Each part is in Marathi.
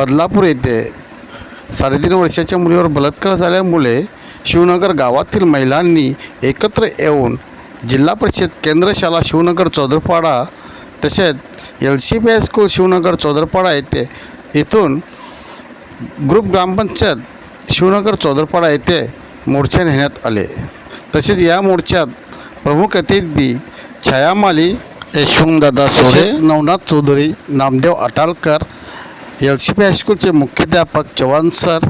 बदलापूर येथे साडेतीन वर्षाच्या मुलीवर बलात्कार झाल्यामुळे शिवनगर गावातील महिलांनी एकत्र येऊन जिल्हा परिषद केंद्र शाळा शिवनगर चौदरपाडा तसेच L C P high school Shivnagar Chaudharpada येथे इथून ग्रुप ग्रामपंचायत शिवनगर चौदरपाडा येथे मोर्चा नेण्यात आले. तसेच या मोर्चात प्रमुख अतिथी छायामाली Yashwantdada Sode Navnath Chaudhari Namdev Atalkar L C P हायस्कूलचे मुख्याध्यापक चव्हाण सर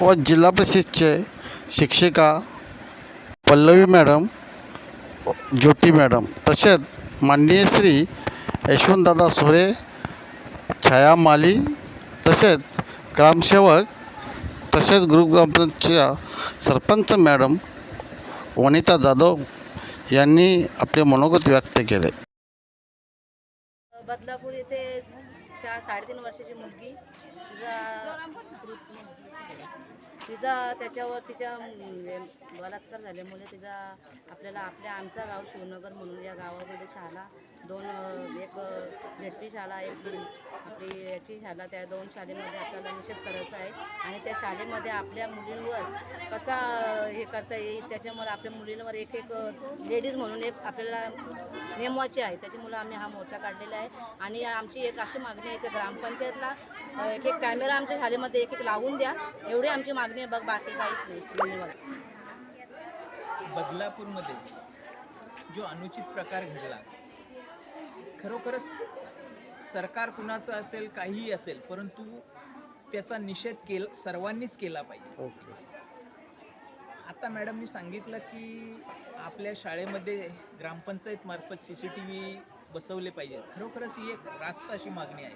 व जिल्हा परिषदचे शिक्षिका पल्लवी मॅडम ज्योती मॅडम तसेच माननीय श्री यशवंतदादा सोरे छाया माली तसेच ग्रामसेवक तसेच गुरुग्रामच्या सरपंच मॅडम वनिता जाधव यांनी आपले मनोगत व्यक्त केले. बदलापूर येथे चार साडेतीन वर्षाची मुलगी तिचा तिचा त्याच्यावर तिच्या म्हणजे बलात्कार झाल्यामुळे तिचा आपल्याला आपल्या आमचा गाव शिवनगर म्हणून या गावामध्ये शाळा दोन एक झेडपी शाळा एक आपली याची शाळा त्या दोन शाळेमध्ये आपल्याला निषेध करायचा आहे. आणि त्या शाळेमध्ये आपल्या मुलींवर कसा हे करता येईल त्याच्यामुळे आपल्या मुलींवर एक एक लेडीज म्हणून एक आपल्याला नेमवायची आहे. त्याच्यामुळे आम्ही हा मोर्चा काढलेला आहे. आणि आमची एक अशी मागणी आहे की ग्रामपंचायतला एक एक कॅमेरा आमच्या शाळेमध्ये एक एक लावून द्या. एवढी आमची मागणी आहे बघ बाकी काहीच नाही. धन्यवाद बदलापूरमध्ये जो अनुचित प्रकार घडला खरोखरच सरकार कुणाचं असेल काहीही असेल परंतु त्याचा निषेध केल सर्वांनीच केला पाहिजे. आता मॅडमनी सांगितलं की आपल्या शाळेमध्ये ग्रामपंचायत मार्फत सी सी टी व्ही बसवले पाहिजेत खरोखरच ही एक रास्त अशी मागणी आहे.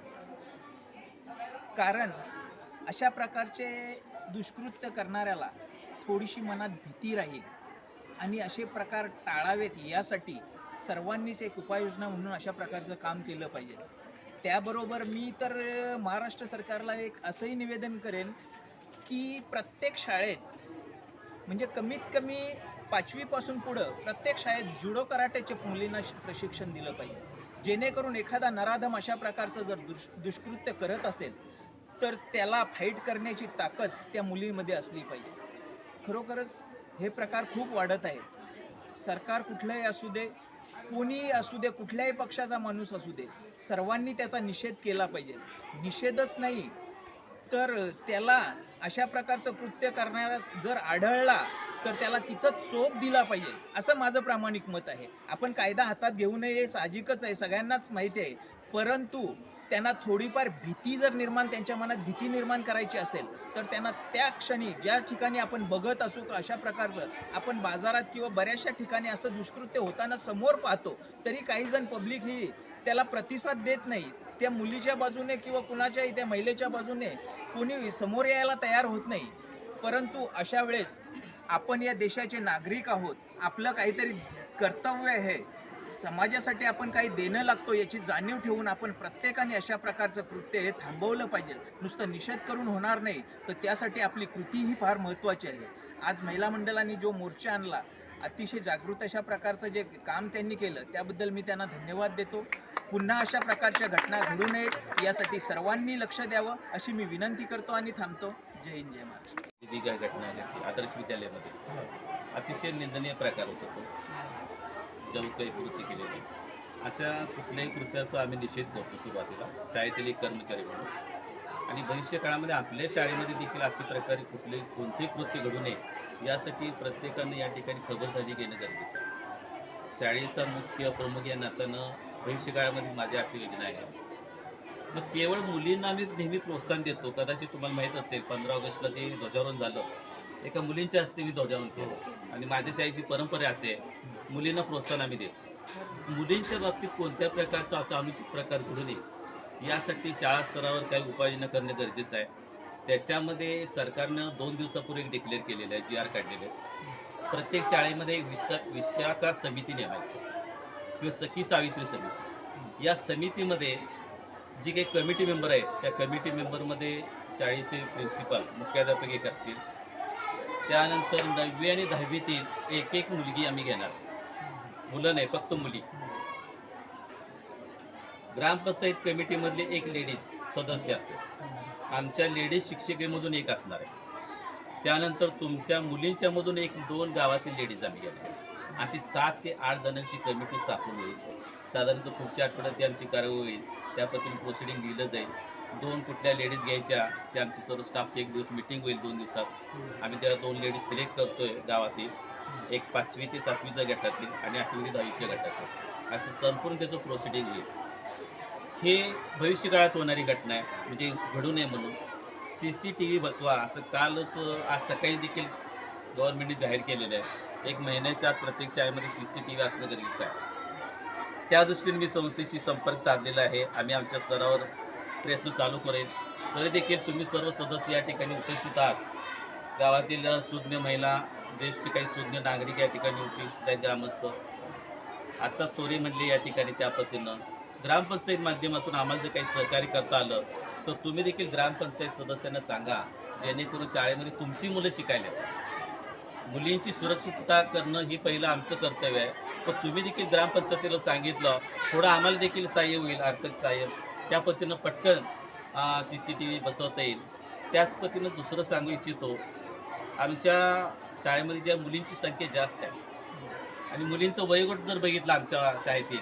कारण अशा प्रकारचे दुष्कृत्य करणाऱ्याला थोडीशी मनात भीती राहील. आणि असे प्रकार टाळावेत यासाठी सर्वांनीच एक उपाययोजना म्हणून अशा प्रकारचं काम केलं पाहिजे. त्याबरोबर मी तर महाराष्ट्र सरकारला एक असंही निवेदन करेन की प्रत्येक शाळेत म्हणजे कमीत कमी पाचवीपासून पुढं प्रत्येक शाळेत जुडो कराटेचे मुलींना श- प्रशिक्षण दिलं पाहिजे. जेणेकरून एखादा नराधम अशा प्रकारचं जर दुष दुष्कृत्य करत असेल तर त्याला फाईट करण्याची ताकद त्या मुलीमध्ये असली पाहिजे. खरोखरच हे प्रकार खूप वाढत आहेत. सरकार कुठलंही असू दे कोणीही असू दे कुठल्याही पक्षाचा माणूस असू दे सर्वांनी त्याचा निषेध केला पाहिजे. निषेधच नाही तर त्याला अशा प्रकारचं कृत्य करणारा जर आढळला तर त्याला तिथं चोप दिला पाहिजे असं माझं प्रामाणिक मत आहे. आपण कायदा हातात घेऊ नये हे साहजिकच आहे सगळ्यांनाच माहिती आहे. परंतु त्यांना थोडीफार भीती जर निर्माण त्यांच्या मनात भीती निर्माण करायची असेल तर त्यांना त्या क्षणी ज्या ठिकाणी आपण बघत असू का अशा प्रकारचं आपण बाजारात किंवा बऱ्याचशा ठिकाणी असं दुष्कृत्य होताना समोर पाहतो तरी काही जण पब्लिक ही त्याला प्रतिसाद देत नाही. त्या मुलीच्या बाजूने किंवा कुणाच्याही त्या महिलेच्या बाजूने कोणी समोर यायला तयार होत नाही. परंतु अशा वेळेस आपण या देशाचे नागरिक आहोत. आपलं काहीतरी कर्तव्य आहे. समाजासाठी आपण काही देणं लागतो याची जाणीव ठेवून आपण प्रत्येकाने अशा प्रकारचं कृत्य हे थांबवलं पाहिजे. नुसतं निषेध करून होणार नाही तर त्यासाठी आपली कृती ही फार महत्त्वाची आहे. आज महिला मंडळांनी जो मोर्चा आणला अतिशय जागृत अशा प्रकारचं जे काम त्यांनी केलं त्याबद्दल मी त्यांना धन्यवाद देतो. पुन्हा अशा प्रकारच्या घटना घडू नयेत यासाठी सर्वांनी लक्ष द्यावं अशी मी विनंती करतो आणि थांबतो. जय हिंद जय महाराष्ट्र. जी काय घटना घडली आदर्श विद्यालयामध्ये. अतिशय निंदनीय प्रकार होतो तो काही कृती केलेली अशा कुठल्याही कृत्याचा आम्ही निषेध करतो सुरुवातीला शाळेतील एक कर्मचारी म्हणून. आणि भविष्य काळामध्ये आपल्या शाळेमध्ये देखील अशा प्रकारे कुठले कोणतेही कृत्य घडू नये यासाठी प्रत्येकानं या ठिकाणी खबरदारी घेणं गरजेचं आहे. शाळेचा मुख्य प्रमुख या नात्यानं भविष्य काळामध्ये माझी अशी योजना आहे. मग केवळ मुलींना आम्ही नेहमी प्रोत्साहन देतो. कदाचित तुम्हाला माहीत असेल पंधरा ऑगस्टला ते ध्वजारोहण झालं. एका मुलींच्या हस्ते मी ध्वजारोहण केलं आणि माझ्या शाळेची परंपरा असे आहे. मुलींना प्रोत्साहन आम्ही देतो मुलींच्या बाबतीत कोणत्या प्रकारचा असा अनुचित प्रकार घडू नये यासाठी शाळा स्तरावर काही उपाययोजना करणं गरजेचं आहे. त्याच्यामध्ये सरकारनं दोन दिवसापूर्वी एक डिक्लेअर केलेलं आहे जी आर काढलेलं आहे. प्रत्येक शाळेमध्ये एक विशा विशाखा समिती नेमायची किंवा सखी सावित्री समिती. या समितीमध्ये जी काही कमिटी मेंबर आहेत त्या कमिटी मेंबरमध्ये शाळेचे प्रिन्सिपल मुख्याध्यापक एक असतील. त्यानंतर नववी आणि दहावीतील एक एक मुलगी आम्ही घेणार. मुलं नाही फक्त मुली. ग्रामपंचायत कमिटीमधले एक लेडीज सदस्य असेल. आमच्या लेडीज शिक्षिकेमधून एक असणार आहे. त्यानंतर तुमच्या मुलींच्यामधून एक दोन गावातील लेडीज आम्ही घेणार अशी सात ते आठ जणांची कमिटी स्थापन होईल. साधारणतः पुढच्या आठवड्यात ती आमची कारवाई होईल. त्या पद्धतीने प्रोसिडिंग दिलं जाईल. दोन कुठल्या लेडीज घ्यायच्या ते आमची सर्व स्टाफची एक दिवस मिटिंग होईल दोन दिवसात. आम्ही त्याला दोन लेडीज सिलेक्ट करतोय गावातील. एक पाचवी ते सातवीच्या गटातील आणि आठवी ते दहावीच्या गटातील. आणि संपूर्ण त्याचं प्रोसिडिंग होईल. हे भविष्यकाळात होणारी घटना आहे. म्हणजे घडू नये म्हणून. सी सी टी व्ही बसवा. असं कालच आज सकाळी देखील गव्हर्नमेंटने जाहीर केलेलं आहे. एक महिन्याच्या आत प्रत्येक शाळेमध्ये सी सी टी व्ही असणं गरजेचं आहे. त्या दृष्टीने मी संस्थेशी संपर्क साधलेला आहे. आम्ही आमच्या स्तरावर प्रयत्न चालू करेल तरी देखील तुम्ही सर्व सदस्य या ठिकाणी उपस्थित आहात. गावातील सुज्ञ महिला ज्येष्ठ काही सुज्ञ नागरिक या ठिकाणी उपस्थित आहेत ग्रामस्थ. आत्ता सोरी म्हणले या ठिकाणी त्या पद्धतीनं. ग्रामपंचायत माध्यमातून आम्हाला जर काही सहकार्य करता आलं तर तुम्ही देखील ग्रामपंचायत सदस्यांना सांगा जेणेकरून शाळेमध्ये तुमची मुलं शिकायला मुलींची सुरक्षितता करणं हे पहिलं आमचं कर्तव्य आहे. पण तुम्ही देखील ग्रामपंचायतीला सांगितलं थोडं आम्हाला देखील सहाय्य होईल आर्थिक सहाय्य. त्या पद्धतीनं पटकन सी सी टी व्ही बसवता येईल. त्याच पद्धतीनं दुसरं सांगू इच्छितो आमच्या शाळेमध्ये ज्या मुलींची संख्या जास्त आहे आणि मुलींचं वयोगट जर बघितलं आमच्या शाळेतील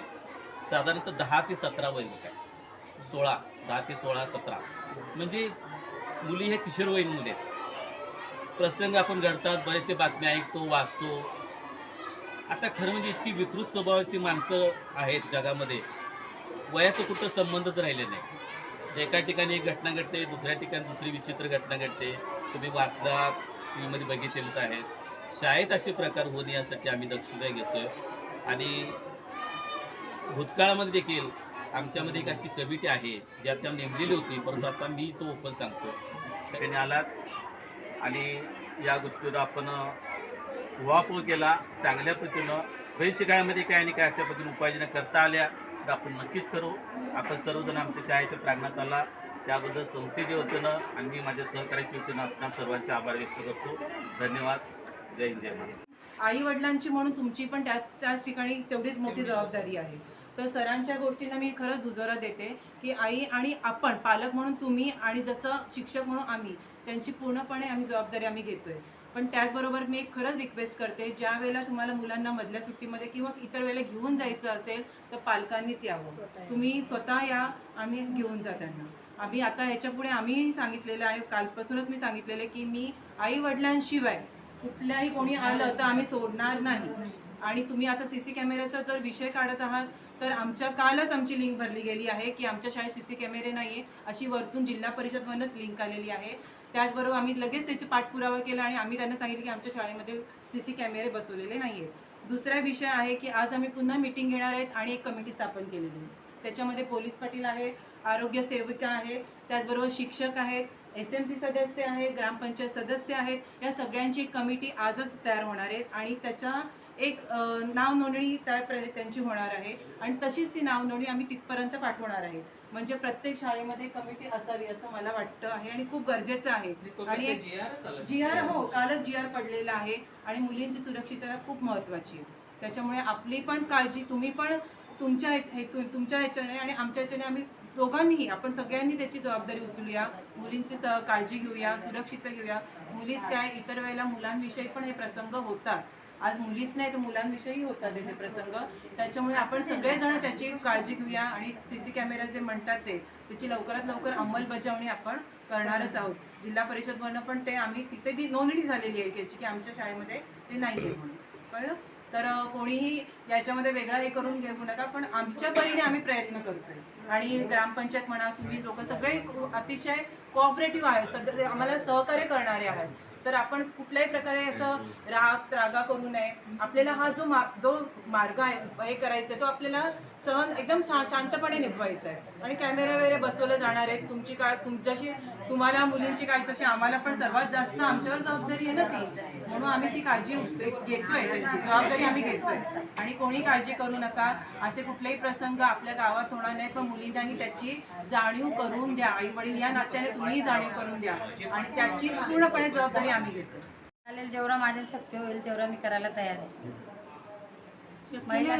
साधारणतः दहा ते सतरा वयोगट आहे. सोळा दहा ते सोळा सतरा. म्हणजे मुली हे किशोरवयीन मुले आहेत. प्रसंग आपण घडतात बरेचसे बातम्या ऐकतो वाचतो. आता खरं म्हणजे इतकी विकृत स्वभावाची माणसं आहेत जगामध्ये. वयाचं कुठं संबंधच राहिले नाही. एका ठिकाणी एक घटना घडते दुसऱ्या ठिकाणी दुसरी विचित्र घटना घडते. तुम्ही वाचला टीव्हीमध्ये बघितलेलं आहेत शाळेत असे प्रकार होऊन यासाठी आम्ही दक्षता घेतोय. आणि भूतकाळामध्ये देखील आमच्यामध्ये एक अशी कमिटी आहे जी आता नेमलेली होती. परंतु आता मी तो ओपन सांगतो सगळ्यांनी आलात. आणि या गोष्टीवर आपण वापर केला. चांगल्या पद्धतीनं भविष्यकाळामध्ये काय आणि काय अशा पद्धतीने उपाययोजना करता आल्या. तर आपण नक्कीच करू. आपण सर्वजण आमच्या शाळेच्या प्रांगणात आला त्याबद्दल संस्थेच्या वतीनं आणि मी माझ्या सहकार्याच्या वतीनं आपण सर्वांचे आभार व्यक्त करतो. धन्यवाद. जय हिंद जय आई वडिलांची म्हणून तुमची पण त्या त्याच ठिकाणी तेवढीच मोठी जबाबदारी आहे. तर सरांच्या गोष्टींना मी खरंच दुजोरा देते की आई आणि आपण पालक म्हणून तुम्ही आणि जसं शिक्षक म्हणून आम्ही त्यांची पूर्णपणे आम्ही जबाबदारी आम्ही घेतोय. पण त्याचबरोबर मी एक खरंच रिक्वेस्ट करते ज्या वेळेला तुम्हाला मुलांना मधल्या सुट्टीमध्ये किंवा इतर वेळेला घेऊन जायचं असेल तर पालकांनीच यावं. तुम्ही स्वतः या आम्ही घेऊन जा त्यांना. आम्ही आता ह्याच्या पुढे आम्हीही सांगितलेलं आहे कालपासूनच मी सांगितलेलं आहे की मी आई वडिलांशिवाय कुठल्याही कोणी आलं तर आम्ही सोडणार नाही. आणि तुम्ही आता सीसी कॅमेऱ्याचा जर विषय काढत आहात तर आमच्या कालच आमची लिंक भरली गेली आहे की आमच्या शाळेत सीसी कॅमेरे नाहीये अशी वरतून जिल्हा परिषदमधूनच लिंक आलेली आहे. त्याचबरोबर आम्ही लगेच त्याची पाठपुरावा केला आणि आम्ही त्यांना सांगितलं की आमच्या शाळेमध्ये सीसी कॅमेरे बसवलेले नाहीये दुसरा विषय आहे की आज आम्ही पुन्हा मिटिंग घेणार आहेत आणि एक कमिटी स्थापन केलेली आहे. त्याच्यामध्ये पोलीस पाटील आहे आरोग्य सेविका आहे त्याचबरोबर शिक्षक आहेत एस एम सी सदस्य आहेत ग्रामपंचायत सदस्य आहेत. या सगळ्यांची कमिटी आजच तयार होणार आहे आणि त्याच्या एक नाव नोंदणी त्या त्यांची होणार आहे. आणि तशीच ती नाव नोंदणी आम्ही तिथपर्यंत पाठवणार आहे. म्हणजे प्रत्येक शाळेमध्ये कमिटी असावी असं मला वाटतं आहे आणि खूप गरजेचं आहे. आणि एक जी आर हो कालच जी आर पडलेला आहे आणि मुलींची सुरक्षितता खूप महत्वाची आहे. त्याच्यामुळे आपली पण काळजी तुम्ही पण तुमच्या तुमच्या ह्याच्याने आणि आमच्या ह्याच्याने आम्ही दोघांनीही आपण सगळ्यांनी त्याची जबाबदारी उचलूया. मुलींची काळजी घेऊया सुरक्षितता घेऊया. मुलीच काय इतर वेळेला मुलांविषयी पण हे प्रसंग होतात. आज मुलीच नाही तर मुलांविषयी होतात हे प्रसंग. त्याच्यामुळे आपण सगळेजण त्याची काळजी घेऊया आणि सी सी कॅमेरा जे म्हणतात ते त्याची लवकरात लवकर अंमलबजावणी आपण करणारच आहोत. जिल्हा परिषदवरनं पण ते आम्ही तिथे ती नोंदणी झालेली आहे त्याची की आमच्या शाळेमध्ये ते नाही आहे म्हणून. कळलं? तर कोणीही याच्यामध्ये वेगळा हे करून घेऊ नका पण आमच्या परीने आम्ही प्रयत्न करतोय. आणि ग्रामपंचायत म्हणा तुम्ही लोक सगळे अतिशय कोऑपरेटिव्ह आहे सगळे आम्हाला सहकार्य करणारे आहेत. तर आपण कुठल्याही प्रकारे असं राग त्रागा करू नये. आपल्याला हा जो मा जो मार्ग आहे हे करायचा आहे तो आपल्याला सहन एकदम शा शांतपणे निभवायचा आहे आणि कॅमेरे वगैरे बसवले जाणार आहेत. तुमची काळ तुमच्याशी तुम्हाला मुलींची काळजी तशी आम्हाला पण सर्वात जास्त आमच्यावर जबाबदारी आहे ना ती. म्हणून आम्ही ती काळजी घेतोय. त्यांची जबाबदारी आम्ही घेतोय. आणि कोणी काळजी करू नका. असे कुठलेही प्रसंग आपल्या गावात होणार नाही. पण मुलींनाही त्याची जाणीव करून द्या. आई वडील या नात्याने तुम्हीही जाणीव करून द्या. आणि त्याची पूर्णपणे जबाबदारी आम्ही घेतो. चालेल जेवढं माझ्या शक्य होईल तेवढं मी करायला तयार आहे. महिला-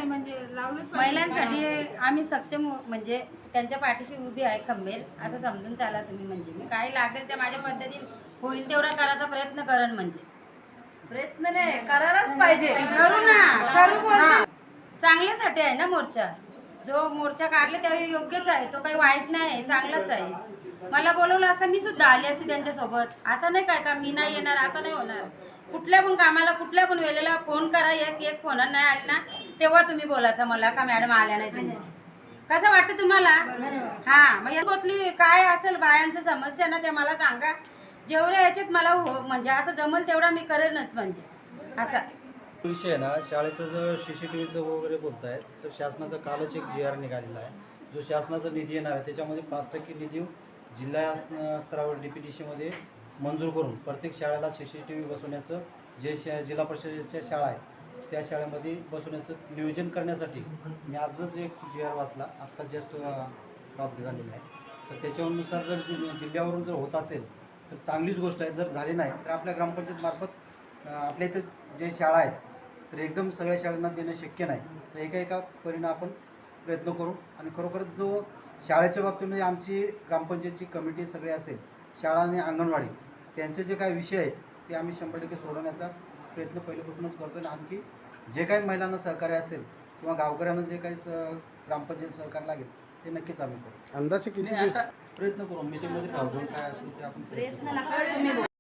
महिलांसाठी आम्ही सक्षम म्हणजे त्यांच्या पाठीशी उभी आहे खंबीर असं समजून चाला तुम्ही म्हणजे. मी काही लागेल ते माझ्या पद्धतीने होईल तेवढा करायचा प्रयत्न करण म्हणजे. प्रयत्न नाही करायलाच पाहिजे. करू ना करू बोलते चांगल्यासाठी आहे ना मोर्चा. जो मोर्चा काढला त्यावेळी योग्यच आहे तो काही वाईट नाही आहे चांगलाच आहे. मला बोलवलं असतं मी सुद्धा आली असती त्यांच्यासोबत. असं नाही काय का मी नाही येणार असं नाही होणार. कुठल्या पण कामाला कुठल्या पण वेळेला फोन करा एक एक फोन नाही आले ना तेव्हा तुम्ही बोलायचं मला का मॅडम आल्या नाही तुम्ही? कसं वाटतं तुम्हाला? हा मग या काय असेल बायांचं समस्या ना ते मला सांगा. जेवढ्या ह्याच्यात मला हो म्हणजे असं जमल तेवढा मी करेनच म्हणजे. असं. विषय ना शाळेचं जर सी सी टी व्हीचं वगैरे बोलतायत तर शासनाचा कालच एक जी आर निघालेला आहे. जो शासनाचा निधी येणार आहे त्याच्यामध्ये पाच टक्के निधी जिल्हा स्तरावर डी पी टी सीमध्ये मंजूर करून प्रत्येक शाळेला सी सी टी व्ही बसवण्याचं जे शा जिल्हा परिषदेच्या शाळा आहेत त्या शाळेमध्ये बसवण्याचं नियोजन करण्यासाठी मी आजच एक जी आर वाचला. आत्ता जस्ट प्राप्त झालेला आहे. तर त्याच्यानुसार जर जिल्ह्यावरून जर होत असेल तर चांगलीच गोष्ट आहे. जर झाली नाही तर आपल्या ग्रामपंचायतमार्फत आपल्या इथे जे शाळा आहेत तर एकदम सगळ्या शाळांना देणं शक्य नाही. तर एका एका परिणाम आपण प्रयत्न करू. आणि खरोखरच जो शाळेच्या बाबतीमध्ये आमची ग्रामपंचायतची कमिटी सगळी असेल शाळा आणि अंगणवाडी त्यांचे जे काही विषय आहेत ते आम्ही शंभर टक्के सोडवण्याचा प्रयत्न पहिल्यापासूनच करतो आणि आणखी जे काही महिलांना सहकार्य असेल किंवा गावकऱ्यांना जे काही स ग्रामपंचायत सहकार्य लागेल ते नक्कीच आम्ही करू. अंदाजे किती प्रयत्न करू. मीटिंगमध्ये काय असेल ते आपण प्रयत्न